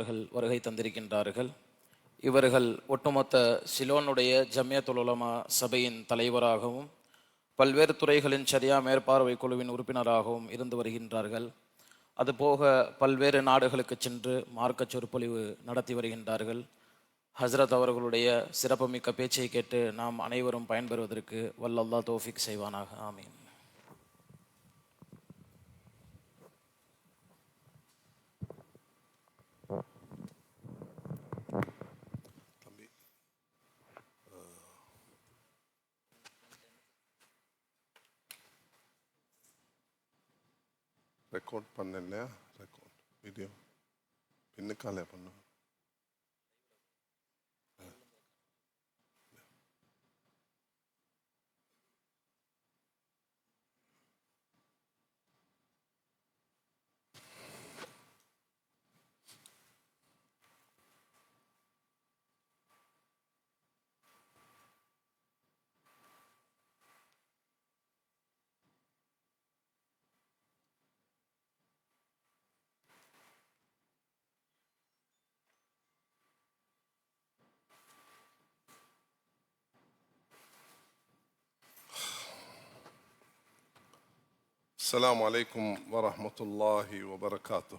அவர்கள் வருகை தந்திருக்கின்றார்கள். இவர்கள் ஒட்டுமொத்த சிலோனுடைய ஜமியத்துல் உலமா சபையின் தலைவராகவும் பல்வேறு துறைகளின் சரியா மேற்பார்வை குழுவின் உறுப்பினராகவும் இருந்து வருகின்றார்கள். அதுபோக பல்வேறு நாடுகளுக்கு சென்று மார்க்க சொற்பொழிவு நடத்தி வருகின்றார்கள். ஹஸ்ரத் அவர்களுடைய சிறப்புமிக்க பேச்சை கேட்டு நாம் அனைவரும் பயன்பெறுவதற்கு வல்லல்லா தோஃபிக் செய்வானாக. ஆமீன். ரெக்கார்ட் பண்ண இல்லையா ரெக்கார்ட் வீடியோ பின்னுக்காலே பண்ணு السلام عليكم ورحمة الله وبركاته.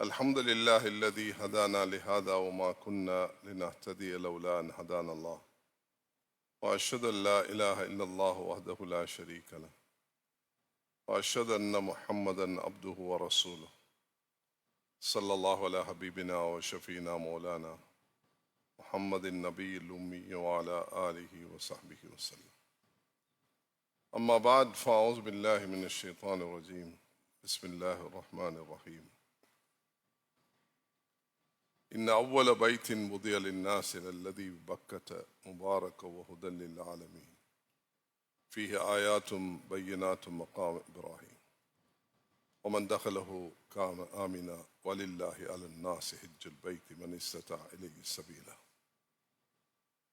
الحمد لله الذي هدانا لهذا وما كنا لنهتدي لولا أن هدانا الله. وأشهد أن لا إله إلا الله وحده لا شريك له. وأشهد أن محمدا عبده ورسوله. صلى الله على حبيبنا وشفينا مولانا محمد النبي الأمي وعلى آله وصحبه وسلم. أما بعد فأعوذ بالله من الشيطان الرجيم. بسم الله الرحمن الرحيم. إن أول بيت وضع للناس الذي ببكة مبارك وهدى للعالمين. فيه آيات بينات مقام إبراهيم. ومن دخله كان آمنا ولله على الناس حج البيت من استطاع إليه سبيلا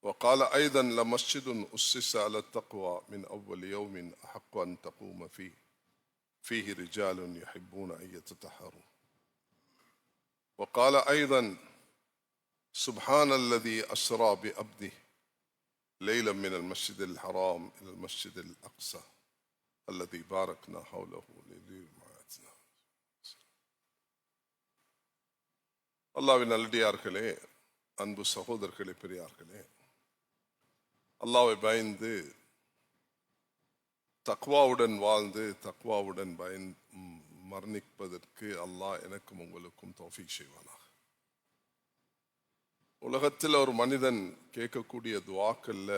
وقال أيضا لمسجد أسس على التقوى من أول يوم أحق أن تقوم فيه فيه رجال يحبون أن يتطهروا وقال أيضا سبحان الذي أسرى بأبده ليلا من المسجد الحرام إلى المسجد الأقصى الذي باركنا حوله لليل معاتنا அல்லாவின் நல்லடியார்களே அன்பு சகோதரர்களே பெரியார்களே அல்லாவை பயந்து தக்வாவுடன் வாழ்ந்து தக்வாவுடன் பயன் மரணிப்பதற்கு அல்லாஹ் எனக்கும் உங்களுக்கும் தோஃபிக் செய்வானாக. உலகத்தில் ஒரு மனிதன் கேட்கக்கூடிய துவாக்கல்ல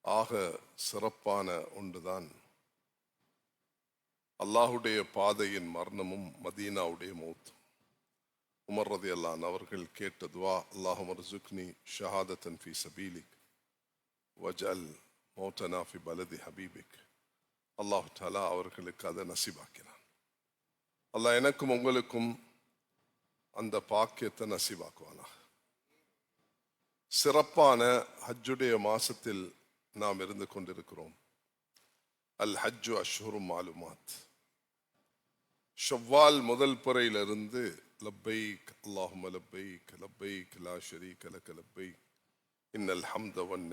ஆக சிறப்பான ஒன்றுதான் அல்லாஹுடைய பாதையின் மரணமும் மதீனாவுடைய மௌத்தும். உமர் ரதி அல்லான் அவர்கள் கேட்ட துவா அல்லாஹும் ரசுக்னி ஷஹாதத்தன் ஃபி சபீலிக். வஜல் மோட்டனாஃபி பலதி ஹபீபிக் அல்லாஹு தாலா அவர்களுக்கு அதை நசிவாக்கினான் அல்லாஹ் எனக்கும் உங்களுக்கும் அந்த பாக்கியத்தை நசிவாக்குவானா சிறப்பான ஹஜ்ஜுடைய மாசத்தில் நாம் இருந்து கொண்டிருக்கிறோம் அல் ஹஜ்ஜு அஷ்ஹுரும் மாலுமாத் ஷவ்வால் முதல் புறையிலிருந்து லப்பைக் அல்லாஹும லப்பைக் லப்பைக் லா ஷரீக் லக்க லப்பைக் இன்னல் ஹம்த வன்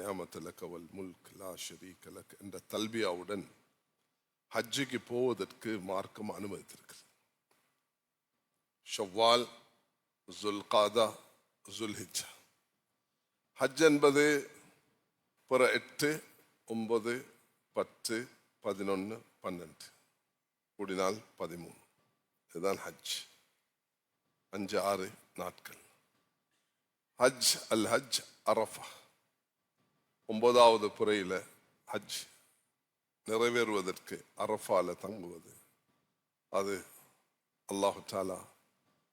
வல் முல்க் லா ஷரீக லக என்ற தல்பியாவுடன் ஹஜ்ஜுக்கு போவதற்கு மார்க்கம் அனுமதித்திருக்கிறது. ஷவ்வால் ஜுல்காதா ஜுல்ஹிஜா ஹஜ் என்பது பிற எட்டு ஒன்பது பத்து பதினொன்று பன்னெண்டு. கூடினால் பதிமூணு. இதுதான் ஹஜ். அஞ்சு ஆறு நாட்கள். ஹஜ் அல் ஹஜ் அரஃபா. ஒன்பதாவது புறையில் ஹஜ் நிறைவேறுவதற்கு அரஃபால தங்குவது. அது அல்லாஹு தாலா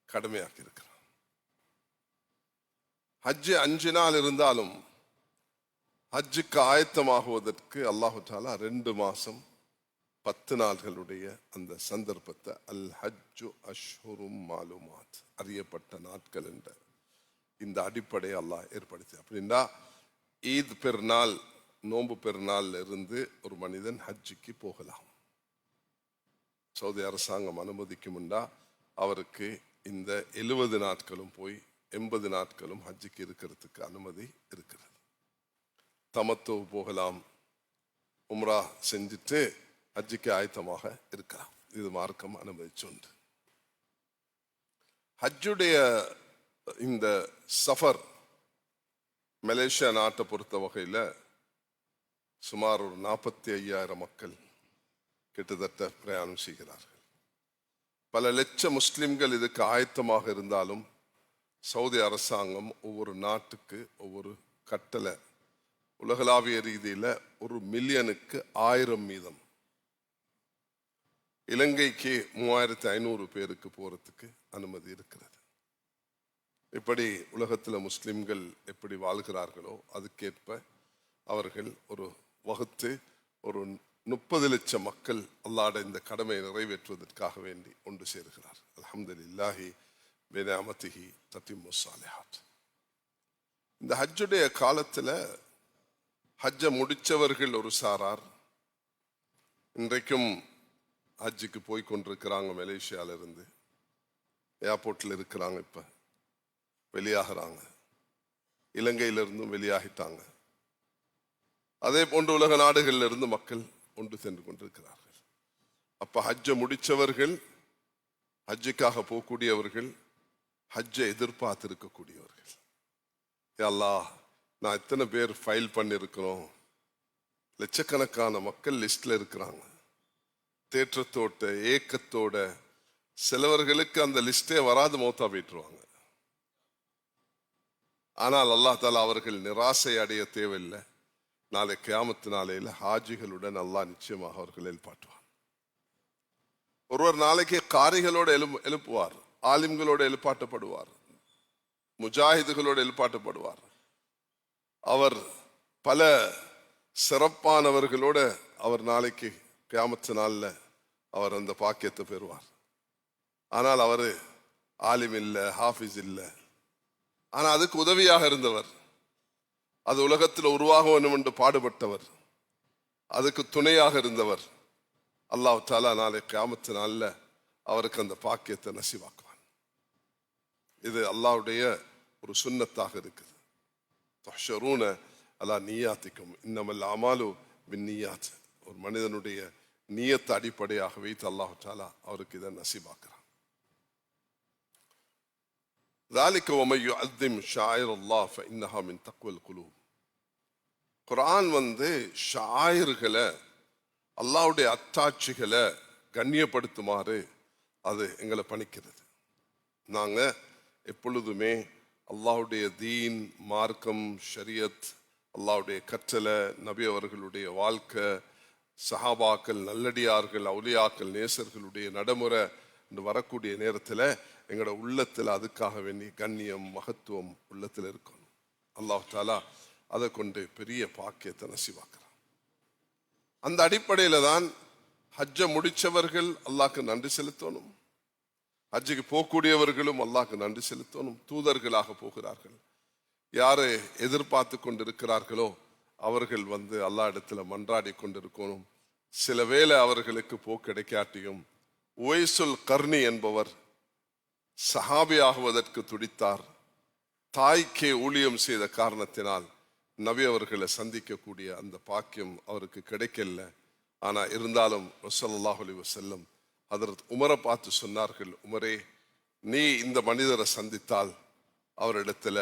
கடுமையாக்கி இருக்கிறான். ஹஜ்ஜு அஞ்சு நாள் இருந்தாலும் ஹஜ்ஜுக்கு ஆயத்தமாகுவதற்கு அல்லாஹு தாலா ரெண்டு மாசம் பத்து நாள்களுடைய அந்த சந்தர்ப்பத்தை அல் ஹஜ்ஜு அஷ்ஹுரும் மாலுமாத் அறியப்பட்ட நாட்கள் என்ற இந்த அடிப்படையை அல்லாஹ் ஏற்படுத்தி. அப்படின்னா ஈத் பெருநாள் நோன்பு பெருநாள் இருந்து ஒரு மனிதன் ஹஜ்ஜுக்கு போகலாம். சவுதி அரசாங்கம் அனுமதிக்கும்டா அவருக்கு இந்த எழுபது நாட்களும் போய் எண்பது நாட்களும் ஹஜ்ஜுக்கு இருக்கிறதுக்கு அனுமதி இருக்கிறது. தமத்தோ போகலாம். உம்ரா செஞ்சுட்டு ஹஜ்ஜுக்கு ஆயத்தமாக இருக்கலாம். இது மார்க்கம் அனுமதிச்சுண்டு ஹஜ்ஜுடைய இந்த சஃபர் மலேசியா நாட்டை பொறுத்த வகையில் சுமார் ஒரு நாற்பத்தி ஐயாயிரம் மக்கள் கிட்டத்தட்ட பிரயாணம் செய்கிறார்கள். பல லட்ச முஸ்லிம்கள் இதுக்கு ஆயத்தமாக இருந்தாலும் சவுதி அரசாங்கம் ஒவ்வொரு நாட்டுக்கு ஒவ்வொரு கட்டளை உலகளாவிய ரீதியில் ஒரு மில்லியனுக்கு ஆயிரம் மீதம். இலங்கைக்கு மூவாயிரத்தி ஐநூறு பேருக்கு போகிறதுக்கு அனுமதி இருக்கிறது. இப்படி உலகத்தில் முஸ்லிம்கள் எப்படி வாழ்கிறார்களோ அதுக்கேற்ப அவர்கள் ஒரு வகுத்து ஒரு முப்பது லட்சம் மக்கள் அல்லாட இந்த கடமையை நிறைவேற்றுவதற்காக வேண்டி ஒன்று சேர்கிறார். அல்ஹம்துலில்லாஹி இல்லாஹி தத்திமு சாலிஹாத் இந்த ஹஜ்ஜுடைய காலத்தில் ஹஜ்ஜை முடித்தவர்கள் ஒரு சாரார். இன்றைக்கும் ஹஜ்ஜுக்கு போய் கொண்டிருக்கிறாங்க மலேசியாவிலிருந்து இருந்து. இருக்கிறாங்க இப்போ. வெளியாகிறாங்க. இலங்கையிலிருந்தும் வெளியாகிட்டாங்க. அதே போன்று உலக நாடுகளில் இருந்து மக்கள் ஒன்று சென்று கொண்டிருக்கிறார்கள். அப்ப ஹஜ்ஜை முடிச்சவர்கள் ஹஜ்ஜுக்காக போகக்கூடியவர்கள் ஹஜ்ஜை எதிர்பார்த்து இருக்கக்கூடியவர்கள் யா நான் எத்தனை பேர் ஃபைல் பண்ணியிருக்கிறோம் லட்சக்கணக்கான மக்கள் லிஸ்ட்ல இருக்கிறாங்க. தேற்றத்தோட்ட ஏக்கத்தோட சிலவர்களுக்கு அந்த லிஸ்டே வராது மௌத்தா போயிட்டுருவாங்க. ஆனால் அல்லாஹ் தாலா அவர்கள் நிராசை அடைய தேவையில்லை. நாளை கியாமத்து நாளையில் ஹாஜிகளுடன் அல்லாஹ் நிச்சயமாக அவர்கள் எழுப்பாட்டுவான் ஒருவர் நாளைக்கு காரிகளோடு எழு எழுப்புவார் ஆலிம்களோடு எழுப்பாட்டப்படுவார் முஜாஹிதுகளோடு எழுப்பாட்டப்படுவார். அவர் பல சிறப்பானவர்களோட அவர் நாளைக்கு கியாமத்து நாள்ல அவர் அந்த பாக்கியத்தை பெறுவார். ஆனால் அவர் ஆலிம் இல்லை ஹாஃபிஸ் இல்லை ஆனா அதுக்கு உதவியாக இருந்தவர். அது உலகத்தில் உருவாக வேண்டும் என்று பாடுபட்டவர். அதுக்கு துணையாக இருந்தவர். அல்லாஹ் தாலா நாளை கிராமத்து நாள்ல அவருக்கு அந்த பாக்கியத்தை நசிவாக்குவான். இது அல்லாஹ்வுடைய ஒரு சுன்னத்தாக இருக்குது. தொஷரூன அல்லா நீயாத்திக்கும் இன்னமல் அமாலு பின் நீயாத். ஒரு மனிதனுடைய நீயத்தை அடிப்படையாக வைத்து அல்லாஹ் தாலா அவருக்கு இதை நசிபாக்குறான் ذلك ومن يعظم شعائر الله فإنها من تقوى القلوب குர்ஆன் வந்து ஷாயிர்களை அல்லாஹ்வுடைய அத்தாட்சிகளை கண்ணியப்படுத்துமாறு அது எங்களை பணிக்கிறது நாங்க எப்பொழுதுமே அல்லாஹ்வுடைய தீன் மார்க்கம் ஷரியத் அல்லாஹ்வுடைய கற்றலை நபி அவர்களுடைய வாழ்க்கை சஹாபாக்கள் நல்லடியார்கள் அவுலியாக்கள் நேசர்களுடைய நடைமுறை என்று வரக்கூடிய நேரத்தில் எங்களோட உள்ளத்தில் அதுக்காக வேண்டிய கண்ணியம் மகத்துவம் உள்ளத்தில் இருக்கணும். அல்லாஹ் தாலா அதை கொண்டு பெரிய பாக்கியத்தை நசிவாக்குறான். அந்த அடிப்படையில தான் ஹஜ்ஜை முடிச்சவர்கள் அல்லாஹ்க்கு நன்றி செலுத்தணும். ஹஜ்ஜுக்கு போகக்கூடியவர்களும் அல்லாஹ்க்கு நன்றி செலுத்தணும். தூதர்களாக போகிறார்கள். யாரை எதிர்பார்த்து கொண்டிருக்கிறார்களோ அவர்கள் வந்து அல்லா இடத்துல மன்றாடி கொண்டிருக்கணும். சில வேளை அவர்களுக்கு போக்கு கிடைக்காட்டியும் ஒய்சுல் கர்ணி என்பவர் சஹாபியாகுவதற்கு துடித்தார். தாய்க்கே ஊழியம் செய்த காரணத்தினால் நபி அவர்களை சந்திக்கக்கூடிய அந்த பாக்கியம் அவருக்கு கிடைக்கல. ஆனா இருந்தாலும் ரசல்லாஹ் அலி வசல்லம் அதற்கு உமரை பார்த்து சொன்னார்கள் உமரே நீ இந்த மனிதரை சந்தித்தால் அவரிடத்துல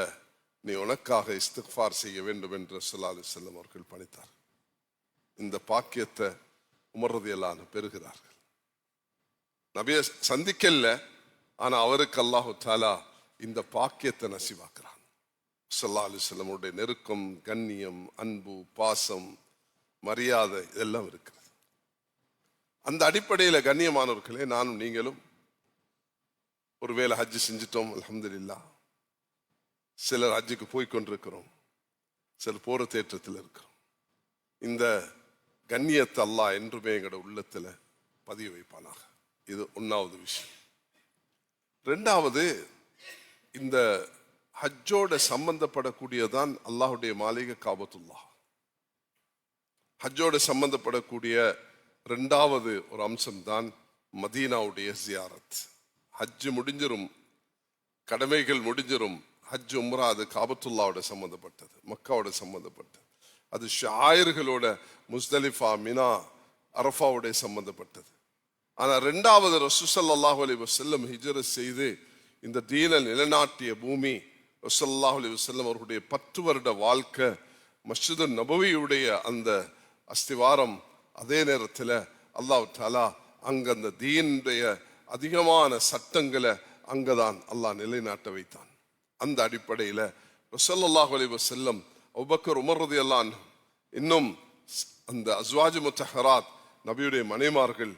நீ உனக்காக இஸ்திஃபார் செய்ய வேண்டும் என்று ரசல்லா அலி செல்லம் அவர்கள் பணித்தார். இந்த பாக்கியத்தை உமர்றதையெல்லாம் பெறுகிறார்கள். நபியை சந்திக்கல ஆனா அவருக்கு அல்லாஹு தாலா இந்த பாக்கியத்தை நசிவாக்குறான். சல்லா அலிஸ்லமுடைய நெருக்கம் கண்ணியம் அன்பு பாசம் மரியாதை இதெல்லாம் இருக்கிறது. அந்த அடிப்படையில் கண்ணியமானவர்களே நானும் நீங்களும் ஒருவேளை ஹஜ்ஜு செஞ்சிட்டோம் அலமதுல்லா சிலர் ஹஜ்ஜுக்கு போய் கொண்டிருக்கிறோம் சிலர் போற தேற்றத்தில் இருக்கிறோம். இந்த கண்ணியத்தை என்றுமே எங்களோட உள்ளத்துல பதிய வைப்பானாக. இது ஒன்றாவது விஷயம். ரெண்டாவது இந்த ஹஜ்ஜோட சம்பந்தப்படக்கூடியதான் அல்லாஹுடைய மாளிகை காபத்துல்லா ஹஜ்ஜோட சம்பந்தப்படக்கூடிய ரெண்டாவது ஒரு அம்சம்தான் மதீனாவுடைய ஜியாரத். ஹஜ்ஜு முடிஞ்சிரும் கடமைகள் முடிஞ்சிரும் ஹஜ் உம்ரா அது காபத்துல்லாவோட சம்மந்தப்பட்டது மக்காவோட சம்மந்தப்பட்டது அது ஷாயர்களோட முஸ்தலிஃபா மினா அரஃபாவுடைய சம்மந்தப்பட்டது ஆனால் ரெண்டாவது ரசூசல்லாஹு அலி வசல்லம் ஹிஜர செய்து இந்த தீன நிலைநாட்டிய பூமி ரசூலுல்லாஹு அலி வசல்லம் அவர்களுடைய பத்து வருட வாழ்க்கை மஸ்ஜிது நபவியுடைய அந்த அஸ்திவாரம் அதே நேரத்தில் அல்லாஹ் தாலா அங்க அந்த தீனுடைய அதிகமான சட்டங்களை அங்கதான் அல்லாஹ் நிலைநாட்ட வைத்தான். அந்த அடிப்படையில் ரசல்லாஹு அலைஹி வஸல்லம் அபுபக்கர் உமர் ரலியல்லாஹு இன்னும் அந்த அஸ்வாஜ் முத்தஹராத் நபியுடைய மனைமார்கள்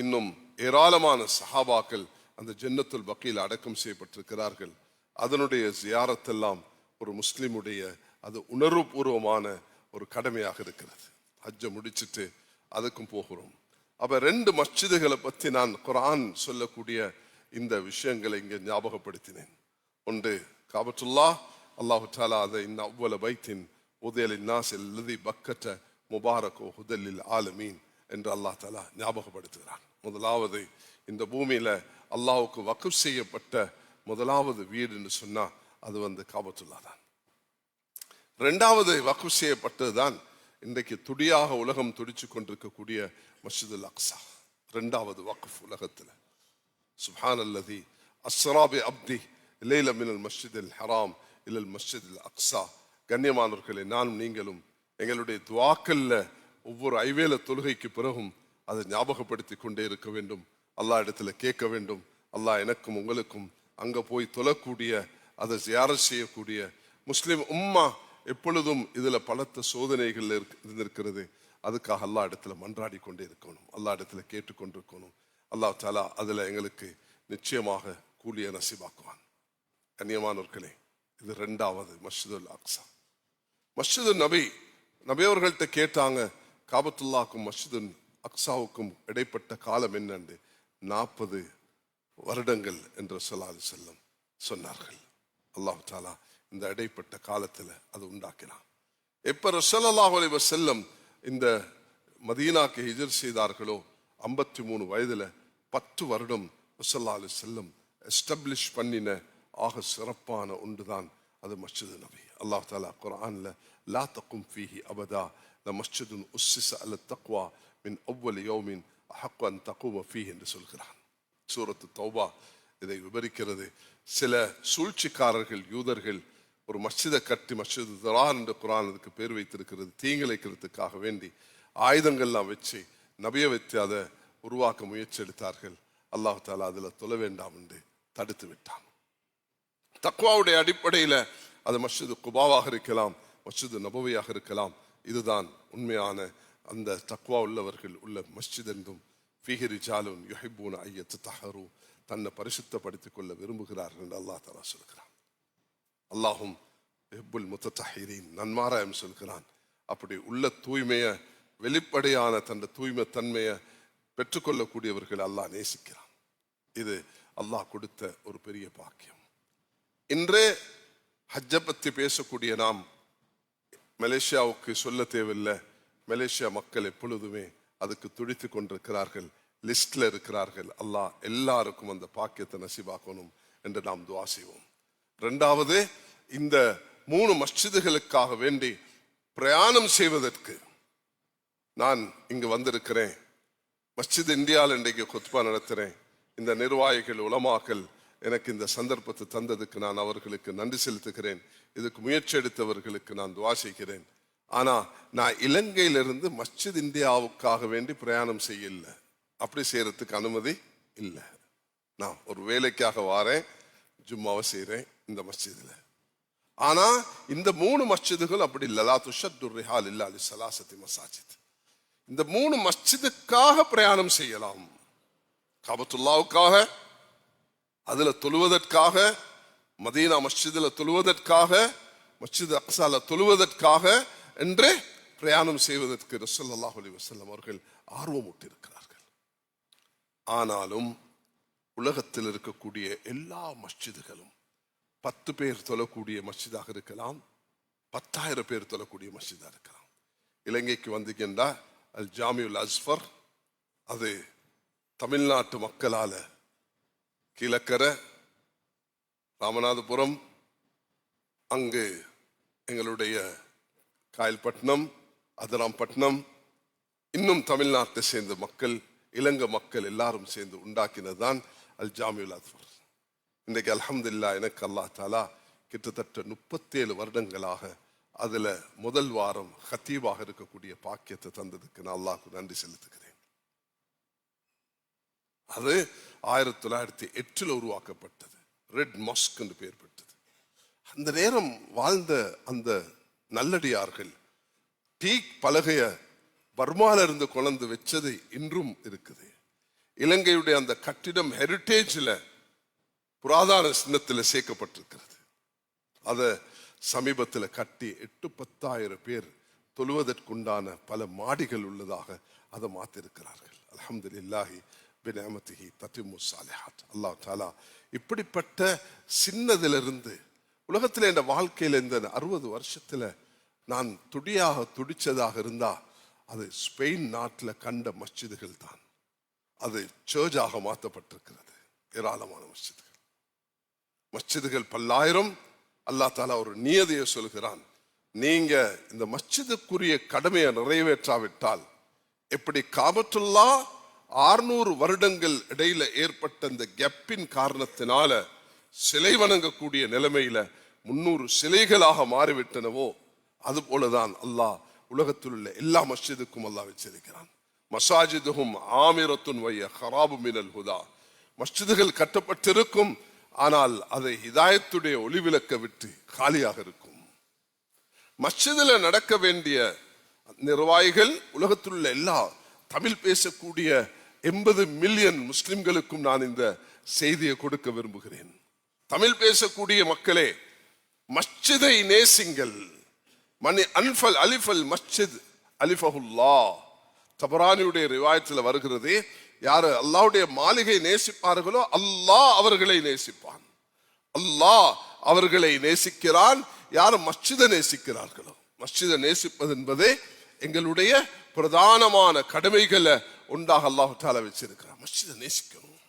இன்னும் ஏராளமான சஹாபாக்கள் அந்த ஜன்னத்துல் பக்கீல் அடக்கம் செய்யப்பட்டிருக்கிறார்கள். அதனுடைய ஜியாரத்தெல்லாம் ஒரு முஸ்லிமுடைய அது உணர்வுபூர்வமான ஒரு கடமையாக இருக்கிறது. ஹஜ்ஜை முடிச்சுட்டு அதுக்கும் போகிறோம். அப்ப ரெண்டு மஸ்ஜிதுகளை பத்தி நான் குரான் சொல்லக்கூடிய இந்த விஷயங்களை இங்கே ஞாபகப்படுத்தினேன். ஒன்று காபத்துல்லா அல்லாஹு தாலா அதை இந்த அவ்வள பைத்தின் உதயலின் நாஸ் எழுதி பக்கற்ற முபாரக்கோ ஹுதலில் ஆலமீன். என்று அல்லாஹ் தலா ஞாபகப்படுத்துகிறான். முதலாவது இந்த பூமியில அல்லாவுக்கு வக்குப் செய்யப்பட்ட முதலாவது வீடுன்னு சொன்னா அது வந்து காபத்துல்லா தான். ரெண்டாவது வக்குப் செய்யப்பட்டதுதான் இன்றைக்கு துடியாக உலகம் துடிச்சு கொண்டிருக்கக்கூடிய மஸ்ஜிதுல் அக்ஸா ரெண்டாவது வக்குஃப் உலகத்துல. சுஹான் அல்லதி அஸ்ராபி அப்தி லைல மினல் மஸ்ஜிதில் ஹராம் இல்லல் மஸ்ஜிதில் அக்ஸா கண்ணியமானவர்களே நானும் நீங்களும் எங்களுடைய துவாக்கல்ல ஒவ்வொரு ஐவேல தொழுகைக்கு பிறகும் அதை ஞாபகப்படுத்தி கொண்டே இருக்க வேண்டும். அல்லாஹ் இடத்துல கேட்க வேண்டும். அல்லாஹ் எனக்கும் உங்களுக்கும் அங்கே போய் தொழக்கூடிய அதை ஜியார செய்யக்கூடிய முஸ்லீம் உம்மா எப்பொழுதும் இதில் பலத்த சோதனைகள் இருந்திருக்கிறது. அதுக்காக அல்லாஹ் இடத்துல மன்றாடி கொண்டே இருக்கணும். அல்லா இடத்துல கேட்டுக்கொண்டிருக்கணும் அல்லாஹ் தாலா அதில் எங்களுக்கு நிச்சயமாக கூலிய நசிபாக்குவான். கண்ணியமானவர்களே இது ரெண்டாவது மஸ்ஜிதுல் அக்சா. மஸ்ஜிது நபி நபியவர்கள்ட்ட கேட்டாங்க காபத்துல்லாக்கும் மஸ்ஜிது அக்ஸாவுக்கும் இடைப்பட்ட காலம் என்னண்டு? நாற்பது வருடங்கள் என்று சொல்லாது செல்லும் சொன்னார்கள். அல்லாஹ் தாலா இந்த இடைப்பட்ட காலத்துல அது உண்டாக்கினான். எப்ப ரசல்லாஹு அலைஹி இந்த மதீனாக்கு எதிர் செய்தார்களோ ஐம்பத்தி மூணு வயதுல பத்து வருடம் ரசல்லா அலி செல்லம் எஸ்டப்ளிஷ் பண்ணின ஆக சிறப்பான ஒன்றுதான் அது மஸ்ஜிது நபி. அல்லாஹ் தாலா குரானில் லா தக்கும் فيه அபதா لمسجد மஸ்ஜிதுன் على التقوى தக்வா மின் يوم யௌமின் அஹக்கு அன் தகும ஃபீஹ் என்று சொல்கிறான் சூரத்து தௌபா இதை விவரிக்கிறது சில சூழ்ச்சிக்காரர்கள் யூதர்கள் ஒரு மஸ்ஜிதை கட்டி மஸ்ஜிது தரார் என்று குரான் அதுக்கு பேர் வைத்திருக்கிறது. தீங்கிழைக்கிறதுக்காக வேண்டி ஆயுதங்கள்லாம் வச்சு நபிய வைத்து அதை உருவாக்க முயற்சி எடுத்தார்கள். அல்லாஹ் தாலா அதுல தொல வேண்டாம் என்று தடுத்து விட்டான். தக்வாவுடைய அடிப்படையில் அது மஸ்ஜிது குபாவாக இருக்கலாம். மஸ்ஜிது நபவியாக இருக்கலாம். இதுதான் உண்மையான அந்த தக்வா உள்ளவர்கள் உள்ள மஸ்ஜித் என்றும் ஃபீஹி ஜாலுன் யுஹிபூன் ஐயத்து தஹரு தன்னை பரிசுத்தப்படுத்திக் கொள்ள விரும்புகிறார்கள் என்று அல்லாஹ் தலா சொல்கிறான். அல்லாஹும் ஹிப்புல் முத்தஹீரீன் நன்மாராயம் சொல்கிறான். அப்படி உள்ள தூய்மையை வெளிப்படையான தன் தூய்மை தன்மையை பெற்றுக்கொள்ளக்கூடியவர்கள் அல்லாஹ் நேசிக்கிறான். இது அல்லாஹ் கொடுத்த ஒரு பெரிய பாக்கியம். இன்றே ஹஜ்ஜை பத்தி பேசக்கூடிய நாம் மலேசியாவுக்கு சொல்ல தேவையில்லை. மலேசியா மக்கள் எப்பொழுதுமே அதுக்கு துடித்து கொண்டிருக்கிறார்கள் லிஸ்ட்ல இருக்கிறார்கள். அல்லாஹ் எல்லாருக்கும் அந்த பாக்கியத்தை நசிவாக்கணும் என்று நாம் துவா செய்வோம். ரெண்டாவது இந்த மூணு மஸ்ஜிதுகளுக்காக வேண்டி பிரயாணம் செய்வதற்கு நான் இங்கு வந்திருக்கிறேன். மஸ்ஜித் இந்தியாவில் இன்றைக்கு குத்பா நடத்துகிறேன் இந்த நிர்வாகிகள் உலமாக்கள் எனக்கு இந்த சந்தர்ப்பத்தை தந்ததுக்கு நான் அவர்களுக்கு நன்றி செலுத்துகிறேன். இதுக்கு முயற்சி எடுத்தவர்களுக்கு நான் துவா செய்கிறேன். ஆனா நான் இலங்கையிலிருந்து மஸ்ஜித் இந்தியாவுக்காக வேண்டி பிரயாணம் செய்யல. அப்படி செய்யறதுக்கு அனுமதி இல்லை. நான் ஒரு வேலைக்காக வாரேன் ஜும்மாவை செய்கிறேன் இந்த மஸ்ஜிதில். ஆனா இந்த மூணு மஸ்ஜிதுகள் அப்படி இல்லை. லா துஷத்து ரிஹால் இல்லா அலி சலாசத்தி மசாஜித். இந்த மூணு மஸ்ஜிதுக்காக பிரயாணம் செய்யலாம். காபத்துல்லாவுக்காக அதுல தொழுவதற்காக மதீனா மஸ்ஜிதுல தொழுவதற்காக மஸ்ஜித் அக்சால தொழுவதற்காக என்று பிரயாணம் செய்வதற்கு ரசல்லாஹ் அலி வசல்லம் அவர்கள் ஆர்வமூட்டியிருக்கிறார்கள். ஆனாலும் உலகத்தில் இருக்கக்கூடிய எல்லா மஸ்ஜிதுகளும் பத்து பேர் தொழக்கூடிய மஸ்ஜிதாக இருக்கலாம் பத்தாயிரம் பேர் தொழக்கூடிய மஸ்ஜிதாக இருக்கலாம். இலங்கைக்கு வந்தீங்கன்னா அல் ஜாமியுல் அஸ்ஃபர் அது தமிழ்நாட்டு மக்களால கீழக்கரை ராமநாதபுரம் அங்கு எங்களுடைய காயல்பட்டினம் அதிராம்பட்டினம் இன்னும் தமிழ்நாட்டை சேர்ந்த மக்கள் இலங்கை மக்கள் எல்லாரும் சேர்ந்து உண்டாக்கினது தான் அல் ஜாமியுல் அத்வர் இன்றைக்கு அலமதுல்லா எனக்கு அல்லா தாலா கிட்டத்தட்ட முப்பத்தேழு வருடங்களாக அதுல முதல் வாரம் ஹத்தீவாக இருக்கக்கூடிய பாக்கியத்தை தந்ததுக்கு நான் அல்லாவுக்கு நன்றி செலுத்துகிறேன். அது ஆயிரத்தி தொள்ளாயிரத்தி எட்டில் உருவாக்கப்பட்டது. ரெட் மாஸ்க் என்று பெயர் பெற்றது. அந்த நேரம் வாழ்ந்த அந்த நல்லடியார்கள் டீ பலகைய பர்மால இருந்து கொண்டு வச்சது இன்றும் இருக்குது. இலங்கையுடைய அந்த கட்டிடம் ஹெரிட்டேஜில் புராதான சின்னத்தில் சேர்க்கப்பட்டிருக்கிறது. அதை சமீபத்தில் கட்டி எட்டு பத்தாயிரம் பேர் தொழுவதற்குண்டான பல மாடிகள் உள்ளதாக அதை மாத்திருக்கிறார்கள். இல்லாஹி பினிஅமத்திஹி தத்திமு சாலிஹாத் அல்லா தாலா இப்படிப்பட்ட சின்னதிலிருந்து உலகத்தில் இந்த வாழ்க்கையில் இந்த அறுபது வருஷத்துல நான் துடியாக துடிச்சதாக இருந்தா அது ஸ்பெயின் நாட்டில் கண்ட மஸ்ஜிதுகள் தான். அது சேர்ஜாக மாற்றப்பட்டிருக்கிறது. ஏராளமான மஸ்ஜிதுகள். மஸ்ஜிதுகள் பல்லாயிரம் அல்லாஹ் தாலா ஒரு நியதியை சொல்கிறான். நீங்க இந்த மஸ்ஜிதுக்குரிய கடமையை நிறைவேற்றாவிட்டால் எப்படி காபத்துல்லா ஆறுநூறு வருடங்கள் இடையில ஏற்பட்ட இந்த கெப்பின் காரணத்தினால சிலை வணங்கக்கூடிய நிலைமையில முன்னூறு சிலைகளாக மாறிவிட்டனவோ அது போலதான் அல்லாஹ் உலகத்தில் உள்ள எல்லா மஸ்ஜிதுக்கும் அல்லாஹ் வச்சிருக்கிறான். மசாஜிதுகும் ஆமிரத்துன் வைய ஹராபு மினல் ஹுதா. மஸ்ஜிதுகள் கட்டப்பட்டிருக்கும் ஆனால் அதை ஹிதாயத்துடைய ஒளிவிளக்க விட்டு காலியாக இருக்கும். மஸ்ஜிதில் நடக்க வேண்டிய நிர்வாகிகள் உலகத்தில் உள்ள எல்லா தமிழ் பேசக்கூடிய எண்பது மில்லியன் முஸ்லிம்களுக்கும் நான் இந்த செய்தியை கொடுக்க விரும்புகிறேன். தமிழ் பேசக்கூடிய மக்களே மஸ்ஜிதை நேசிங்கள். மணி அன்ஃபல் அலிஃபல் மஸ்ஜித் அலிஃபஹுல்லா. தபரானியுடைய ரிவாயத்தில் வருகிறது யாரு அல்லாவுடைய மாளிகை நேசிப்பார்களோ அல்லாஹ் அவர்களை நேசிப்பான். அல்லாஹ் அவர்களை நேசிக்கிறான். யார் மஸ்ஜிதை நேசிக்கிறார்களோ மஸ்ஜிதை நேசிப்பது என்பதே எங்களுடைய பிரதானமான கடமைகளை உண்டாக அல்லாஹ் வச்சிருக்கிறார் மஸ்ஜிதை நேசிக்கணும்.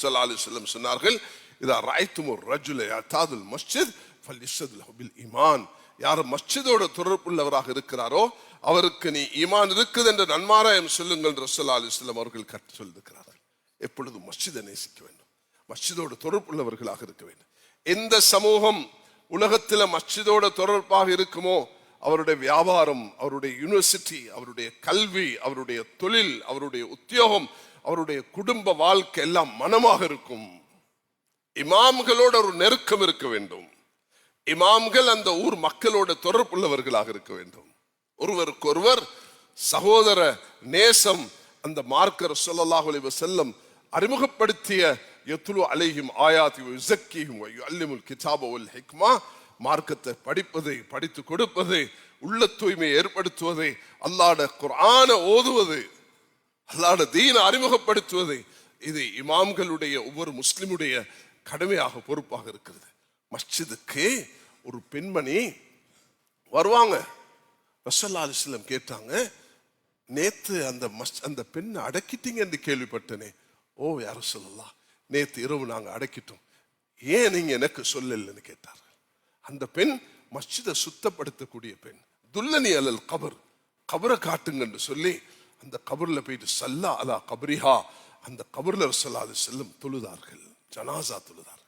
ஸல்லல்லாஹு அலைஹி சொன்னார்கள் இதா ராய்த்தும் ஒரு ரஜுல அத்தாதுல் மஸ்ஜித் ஃபல்யஷதுல் பில் ஈமான். யார் மஸ்ஜிதோட தொடர்புள்ளவராக இருக்கிறாரோ அவருக்கு நீ ஈமான் இருக்குது என்று நன்மாராயம் சொல்லுங்கள் ரசல்லா அலிஸ்லாம் அவர்கள் கற்று சொல்லிருக்கிறார்கள் எப்பொழுதும் மஸ்ஜிதை நேசிக்க வேண்டும். மஸ்ஜிதோட தொடர்புள்ளவர்களாக இருக்க வேண்டும். எந்த சமூகம் உலகத்தில் மஸ்ஜிதோட தொடர்பாக இருக்குமோ அவருடைய வியாபாரம் அவருடைய யூனிவர்சிட்டி அவருடைய கல்வி அவருடைய தொழில் அவருடைய உத்தியோகம் அவருடைய குடும்ப வாழ்க்கை எல்லாம் மனமாக இருக்கும். இமாம்களோட ஒரு நெருக்கம் இருக்க வேண்டும். இமாம்கள் அந்த ஊர் மக்களோட தொடர்புள்ளவர்களாக இருக்க வேண்டும். ஒருவருக்கொருவர் சகோதர நேசம் அந்த மார்க்கர் ஸல்லல்லாஹு செல்லம் அறிமுகப்படுத்திய எத்துலு அலையும் ஆயாத்தி யுஸக்கிஹிம் வ யுஅல்லிமுல் ஹிக்மா மார்க்கத்தை படிப்பது படித்து கொடுப்பது உள்ள தூய்மையை ஏற்படுத்துவது அல்லாட குரான ஓதுவது அல்லாட தீன அறிமுகப்படுத்துவது இது இமாம்களுடைய ஒவ்வொரு முஸ்லிமுடைய கடமையாக பொறுப்பாக இருக்கிறது. மஸ்ஜிதுக்கு ஒரு பெண்மணி வருவாங்க. ரசல்லா அலிஸ்லம் கேட்டாங்க நேத்து அந்த மஸ் அந்த பெண்ணை அடக்கிட்டீங்க என்று கேள்விப்பட்டேனே. ஓ யார சொல்லலாம் நேத்து இரவு நாங்கள் அடக்கிட்டோம். ஏன் நீங்க எனக்கு சொல்லலன்னு? கேட்டார். அந்த பெண் மஸ்ஜிதை சுத்தப்படுத்தக்கூடிய பெண். துல்லனி அலல் கபர். கபரை காட்டுங்கன்னு சொல்லி அந்த கபரில் போயிட்டு சல்லா அலா கபரிஹா. அந்த கபரில் சொல்லாது செல்லும் தொழுதார்கள். ஜனாசா தொழுதார்கள்.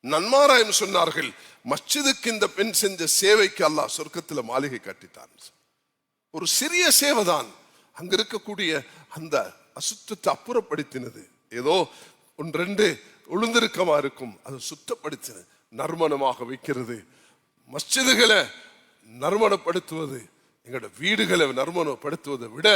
நன்மாராயம் சொன்னார்கள் மஸ்ஜிதுக்கு இந்த பெண் செஞ்ச சேவைக்கு அல்லாஹ் சொர்க்கத்துல மாளிகை கட்டித்தான். ஒரு சிறிய சேவைதான் அங்க இருக்கக்கூடிய அந்த அசுத்தத்தை அப்புறப்படுத்தினது. ஏதோ ஒன்று ரெண்டு ஒழுந்திருக்கமா இருக்கும். அதை சுத்தப்படுத்தினது. நறுமணமாக வைக்கிறது. மஸ்ஜிதுகளை நறுமணப்படுத்துவது எங்களோட வீடுகளை நறுமணப்படுத்துவதை விட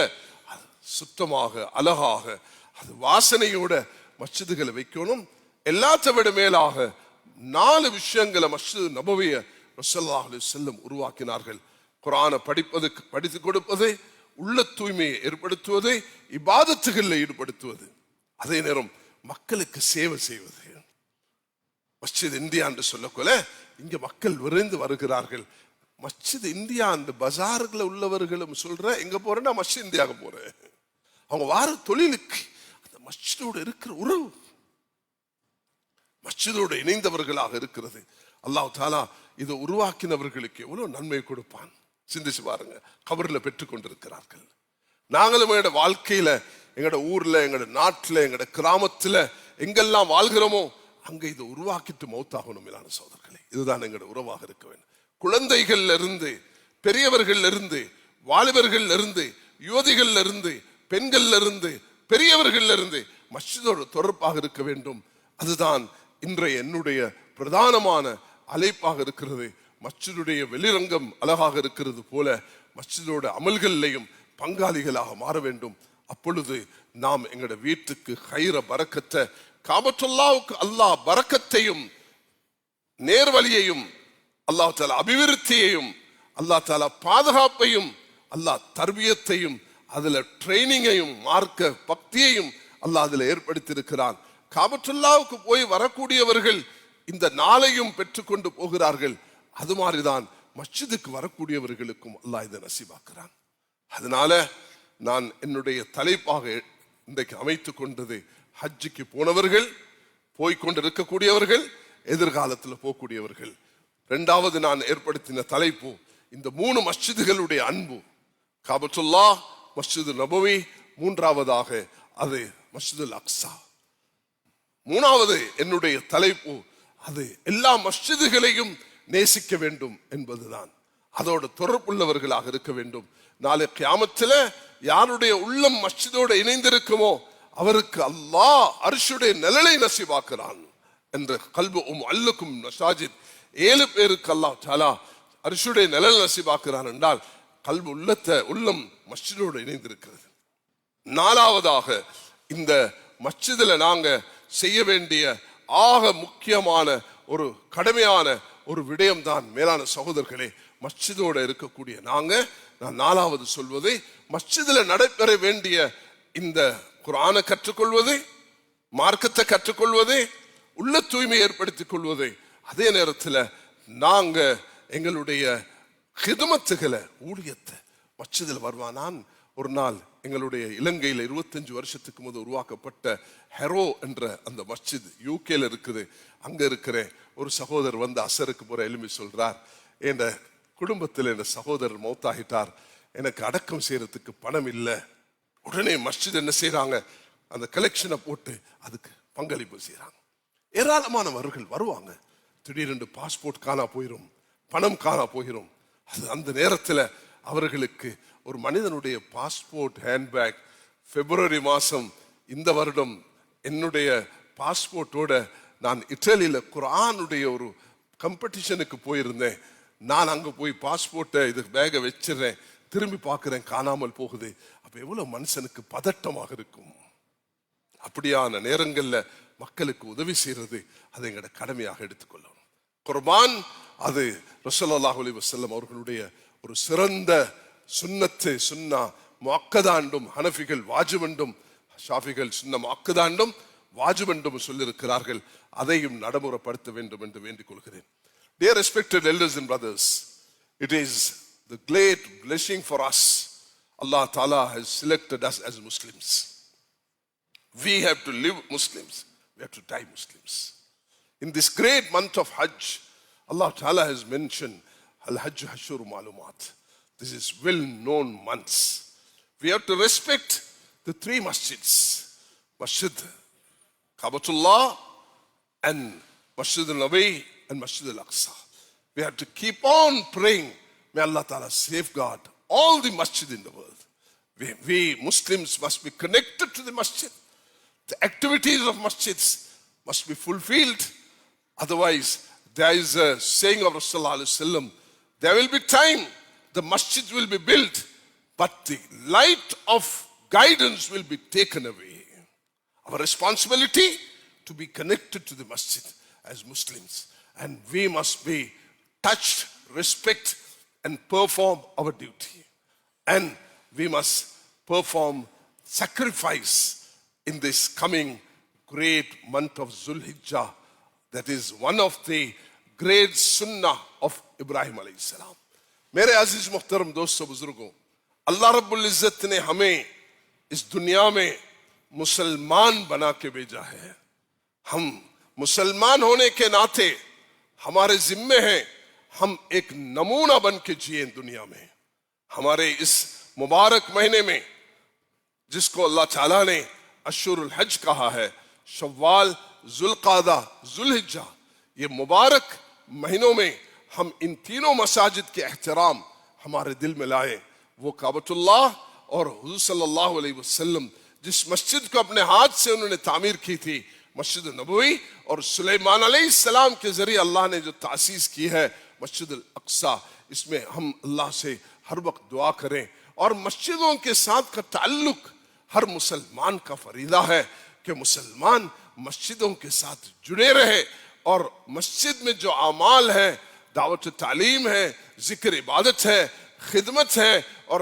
சுத்தமாக அழகாக அது வாசனையோட மஸ்ஜிதுகளை வைக்கணும். எல்லாத்த விட மேலாக நாலு விஷயங்களை மஸ்ஜித் நபவிய ரசல்லாஹ் செல்லும் உருவாக்கினார்கள். குரானை படிப்பதுக்கு படித்து கொடுப்பது உள்ள தூய்மையை ஏற்படுத்துவது இபாதத்துகளில் ஈடுபடுத்துவது. அதே நேரம் மக்களுக்கு சேவை செய்வது. மஸ்ஜித் இந்தியா என்று சொல்லக்கொல இங்க மக்கள் விரைந்து வருகிறார்கள். மஸ்ஜித் இந்தியா அந்த பஜார்ல உள்ளவர்களும் சொல்ற எங்க போறேன்னா மஸ்ஜித் இந்தியாவுக்கு போறேன். அவங்க வார தொழிலுக்கு அந்த மஸ்ஜிதோட இருக்கிற உறவு மஸ்ஜிதோடு இணைந்தவர்களாக இருக்கிறது. அல்லாஹ் தாலா இதை உருவாக்கினவர்களுக்கு எவ்வளவு நன்மை கொடுப்பான். சிந்திச்சு பாருங்க கவரில் பெற்றுக் கொண்டிருக்கிறார்கள். நாங்களும் எங்களோட வாழ்க்கையில எங்களோட ஊர்ல எங்களோட நாட்டுல எங்களோட கிராமத்துல எங்கெல்லாம் வாழ்கிறோமோ அங்கே இதை உருவாக்கிட்டு மௌத்தாகணும் இல்லான சோதர்களே இதுதான் எங்களோட உறவாக இருக்க வேண்டும். குழந்தைகள்ல இருந்து பெரியவர்கள்ல இருந்து வாலிபர்கள் இருந்து யுவதிகள்ல இருந்து பெண்கள்ல இருந்து பெரியவர்கள்ல இருந்து மஸ்ஜிதோட தொடர்பாக இருக்க வேண்டும். அதுதான் இன்றைய என்னுடைய பிரதானமான அழைப்பாக இருக்கிறது. மஸ்ஜிதுடைய வெளிரங்கம் அழகாக இருக்கிறது போல மஸ்ஜிதோட அமல்கள்லையும் பங்காளிகளாக மாற வேண்டும். அப்பொழுது நாம் எங்களோட வீட்டுக்கு ஹைர பறக்கத்தை காபத்துல்லாவுக்கு அல்லாஹ் பறக்கத்தையும் நேர்வழியையும் அல்லாஹ் தாலா அபிவிருத்தியையும் அல்லாஹ் தாலா பாதுகாப்பையும் அல்லாஹ் தர்வியத்தையும் அதுல ட்ரைனிங்கையும் மார்க்க பக்தியையும் அல்லாஹ் அதுல ஏற்படுத்தியிருக்கிறான். காபத்துல்லாவுக்கு போய் வரக்கூடியவர்கள் இந்த நாளையும் பெற்றுக்கொண்டு போகிறார்கள். அது மாதிரிதான் மஸ்ஜிதுக்கு வரக்கூடியவர்களுக்கும் அல்லாஹ் இதை நசீபாக்குறான். அதனால நான் என்னுடைய தலைப்பாக இன்றைக்கு அமைத்துக் கொண்டது ஹஜ்ஜுக்கு போனவர்கள் போய்கொண்டிருக்கக்கூடியவர்கள் எதிர்காலத்தில் போகக்கூடியவர்கள். இரண்டாவது நான் ஏற்படுத்தின தலைப்பு இந்த மூணு மஸ்ஜிதுகளுடைய அன்பு. காபத்துல்லா மஸ்ஜிது நபவி மூன்றாவதாக அது மஸ்ஜிதுல் அக்ஸா. மூணாவது என்னுடைய தலைப்பு அது எல்லா மஸ்ஜிதுகளையும் நேசிக்க வேண்டும் என்பதுதான். அதோட தொடர்புள்ளவர்களாக இருக்க வேண்டும். நாளை கியாமத்தில் யாருடைய உள்ளம் மஸ்ஜிதோடு இணைந்திருக்குமோ அவருக்கு அல்லாஹ் அரிசுடைய நிழலை நசிவாக்குறான் என்ற கல்பு உம் அல்லுக்கும் நசாஜித் ஏழு பேருக்கு அல்லாஹ் தாலா அரிசுடைய நிழல் நசிவாக்குறான் என்றால் கல்வ உள்ளத்தை உள்ளம் மஸ்ஜிதோடு இணைந்திருக்கிறது. நாலாவதாக இந்த மஸ்ஜிதில் நாங்க செய்ய வேண்டிய ஆக முக்கியமான ஒரு கடமையான ஒரு விடயம்தான் மேலான சகோதரர்களே மஸ்ஜிதோட இருக்கக்கூடிய நாங்க நான் நாலாவது சொல்வதை மஸ்ஜிதில் நடைபெற வேண்டிய இந்த குரானை கற்றுக்கொள்வது மார்க்கத்தை கற்றுக்கொள்வது உள்ள தூய்மை ஏற்படுத்திக் கொள்வது அதே நேரத்தில் நாங்க எங்களுடைய ஹிதமத்துகளை ஊழியத்தை மச்சதில் வருவான் நான் ஒரு நாள் எங்களுடைய இலங்கையில் இருபத்தஞ்சு வருஷத்துக்கு முதல் உருவாக்கப்பட்ட ஹெரோ என்ற அந்த மஸ்ஜித் யூகேல இருக்குது. அங்க இருக்கிற ஒரு சகோதரர் வந்து அசருக்கு போற எலும்பி சொல்றார். என் குடும்பத்தில் என் சகோதரர் மௌத்தாகிட்டார். எனக்கு அடக்கம் செய்யறதுக்கு பணம் இல்லை. உடனே மஸ்ஜித் என்ன செய்கிறாங்க அந்த கலெக்ஷனை போட்டு அதுக்கு பங்களிப்பு செய்றாங்க. ஏராளமானவர்கள் வருவாங்க. திடீரென்று பாஸ்போர்ட் காணா போயிரும் பணம் காணா போயிடும் அது அந்த நேரத்தில் அவர்களுக்கு ஒரு மனிதனுடைய பாஸ்போர்ட் ஹேண்ட்பேக் பிப்ரவரி மாதம் இந்த வருடம் என்னுடைய பாஸ்போர்ட்டோட நான் இட்டலியில் குரானுடைய ஒரு காம்படிஷனுக்கு போயிருந்தேன். நான் அங்கே போய் பாஸ்போர்ட்டை இது பேகை வச்சிடுறேன். திரும்பி பார்க்குறேன் காணாமல் போகுது. அப்போ எவ்வளோ மனுஷனுக்கு பதட்டமாக இருக்கும். அப்படியான நேரங்கள்ல மக்களுக்கு உதவி செய்கிறது அதை எங்களோட கடமையாக எடுத்துக்கொள்ளணும். குர்பான் அது ரசல்லாஹ் அலி வசல்லம் அவர்களுடைய ஒரு சிறந்த சுண்ணத்து சுன்னா மொக்கதாண்டும் ஹனஃபிகள் வாஜுவண்டும் ஷாஃபிகள் சுன்ன மொக்கதாண்டும் வாஜுவண்டும் சொல்லியிருக்கிறார்கள். அதையும் நடைமுறைப்படுத்த வேண்டும் என்று வேண்டிக் கொள்கிறேன். Dear respected elders and brothers it is the great blessing for us. Allah Ta'ala has selected us as Muslims. We have to live Muslims. We have to die Muslims. In this great month of Hajj, Allah Ta'ala has mentioned Al Hajj Hashur Malumat. This is well known months. We have to respect the three masjids Masjid Kabatullah and Masjid al Nabi and Masjid al Aqsa. We have to keep on praying. May Allah Ta'ala safeguard all the masjid in the world. We, we Muslims must be connected to the masjid. The activities of masjids must be fulfilled. Otherwise, there is a saying of Rasulullah there will be time, the masjid will be built, but the light of guidance will be taken away. Our responsibility to be connected to the masjid as Muslims. And we must be touched, respect, and perform our duty. And we must perform sacrifice in this coming great month of Zulhijjah. That is one of the great sunnah of Ibrahim علیہ السلام میرے عزیز مخترم دوستوں بزرگوں اللہ رب العزت نے ہمیں اس دنیا میں مسلمان بنا کے بھیجا ہے ہم مسلمان ہونے کے ناطے ہمارے ذمے ہیں ہم ایک نمونہ بن کے جیئیں دنیا میں۔ ہمارے اس مبارک مہینے میں جس کو اللہ تعالیٰ نے اشور الحج کہا ہے، شوال ذوالقادہ ذوالحجہ، یہ مبارک مہینوں میں ہم ان تینوں مساجد کے احترام ہمارے دل میں لائیں وہ کعبۃ اللہ اور حضور صلی اللہ علیہ وسلم، جس مسجد کو اپنے ہاتھ سے انہوں نے تعمیر کی تھی، مسجد نبوی اور سلیمان علیہ السلام کے ذریعے اللہ نے جو تاسیس کی ہے مسجد الاقصا اس میں ہم اللہ سے ہر وقت دعا کریں۔ اور مسجدوں کے ساتھ کا تعلق ہر مسلمان کا فریضہ ہے کہ مسلمان مسجدوں کے ساتھ جڑے رہے۔ اور مسجد میں جو اعمال ہیں، دعوت تعلیم ہے، ذکر عبادت ہے، خدمت ہے، اور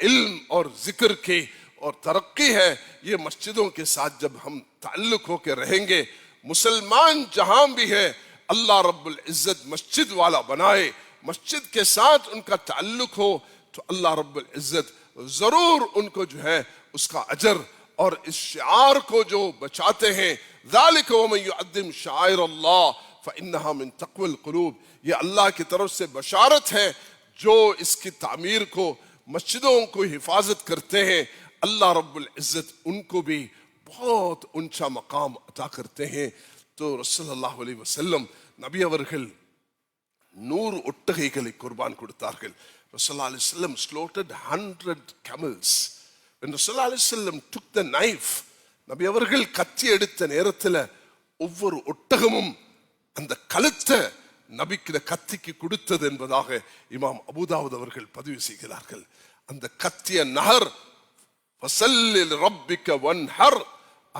علم اور ذکر کی اور ترقی ہے، یہ مسجدوں کے ساتھ جب ہم تعلق ہو کے رہیں گے، مسلمان جہاں بھی ہے اللہ رب العزت مسجد والا بنائے، مسجد کے ساتھ ان کا تعلق ہو، تو اللہ رب العزت ضرور ان کو جو ہے اس کا اجر اور اس شعار کو جو بچاتے ہیں۔ ذالک ومن يعظم شعائر اللہ فإنها من تقوى القلوب۔ یہ اللہ کی طرف سے بشارت ہے جو اس کی تعمیر کو، مسجدوں کو حفاظت کرتے ہیں۔ اللہ رب العزت ان کو بھی بہت اونچا مقام عطا کرتے ہیں۔ தோ ரசல்லாஹ் அலி வசல்லம் நபி அவர்கள் நூறு ஒட்டகைகளை குர்பான் கொடுத்தார்கள். ரசல்லா அலி செல்லம் ஸ்லோட்டட் hundred Kamal's ரசல்லா அலி செல்லம் டுக் த நைஃப் நபி அவர்கள் கத்தி எடுத்த நேரத்தில் ஒவ்வொரு ஒட்டகமும் அந்த கழுத்தை நபிக்கிற கத்திக்கு கொடுத்தது என்பதாக இமாம் அபுதாவுத் அவர்கள் பதிவு செய்கிறார்கள். அந்த கத்திய நகர் வசல்லில் ரப்பிக்க ஒன் ஹர்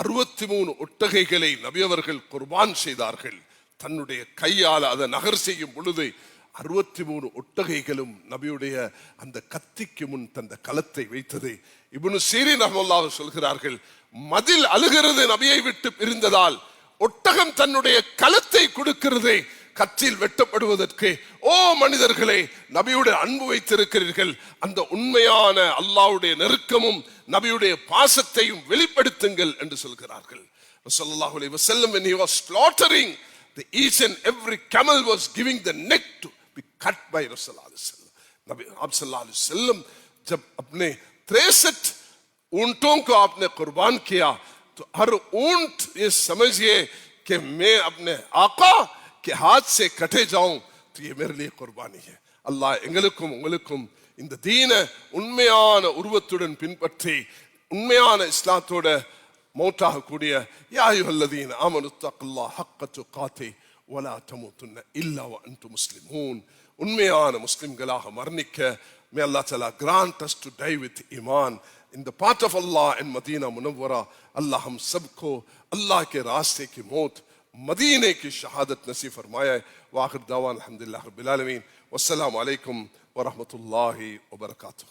அறுபத்தி மூணு ஒட்டகைகளை நபியவர்கள் குர்பான் செய்தார்கள். தன்னுடைய கையால் அதை நகர் செய்யும் பொழுது அறுபத்தி மூணு ஒட்டகைகளும் நபியுடைய அந்த கத்திக்கு முன் தந்த களத்தை வைத்தது. இவனு சீரி ரஹ்மல்லாஹ் சொல்கிறார்கள் மதில் அழுகிறது நபியை விட்டு பிரிந்ததால் ஒட்டகம் தன்னுடைய களத்தை கொடுக்கிறது கத்தில் வெட்டப்படுவதற்கு ஓ மனிதர்களே நபியுடைய அன்பு வைத்திருக்கிறீர்கள் அந்த உண்மையான அல்லாஹ்வுடைய நெருக்கமும் நபியுடைய பாசத்தையும் வெளிப்படுத்துங்கள் என்று சொல்கிறார்கள் ரசூலுல்லாஹி அலைஹி வஸல்லம் when he was slaughtering the each and every camel was giving the neck to be cut by Rasulullah अलैहि वसल्लम नबी आप सल्लल्लाहु अलैहि वसल्लम जब अपने 63 ऊंटों को आपने कुर्बान किया तो हर ऊंट ये समझिए कि मैं अपने आका के हाथ से कटे जाऊं तो ये मेरे लिए कुर्बानी है அல்லாஹ் எங்களுக்கும் உங்களுக்கும் இந்த தீன உண்மையான உருவத்துடன் பின்பற்றி உண்மையான இஸ்லாத்தோட மௌத்தாகக்கூடிய யாயுஹல்லதீன் ஆமனு தக்குல்லா ஹக்க துகாத்தே வலா தமுத்துன்ன இல்லா அன்து முஸ்லிமூன் உண்மையான முஸ்லிம்களாக மரணிக்க மே அல்லா தலா grant us to die with iman in the path of Allah in Medina Munawwara Allah हम सबको अल्लाह के रास्ते की مدینے کی شہادت نصیب فرمایا ہے۔ واخر دعوان الحمدللہ رب العالمین۔ والسلام علیکم ورحمۃ اللہ وبرکاتہ۔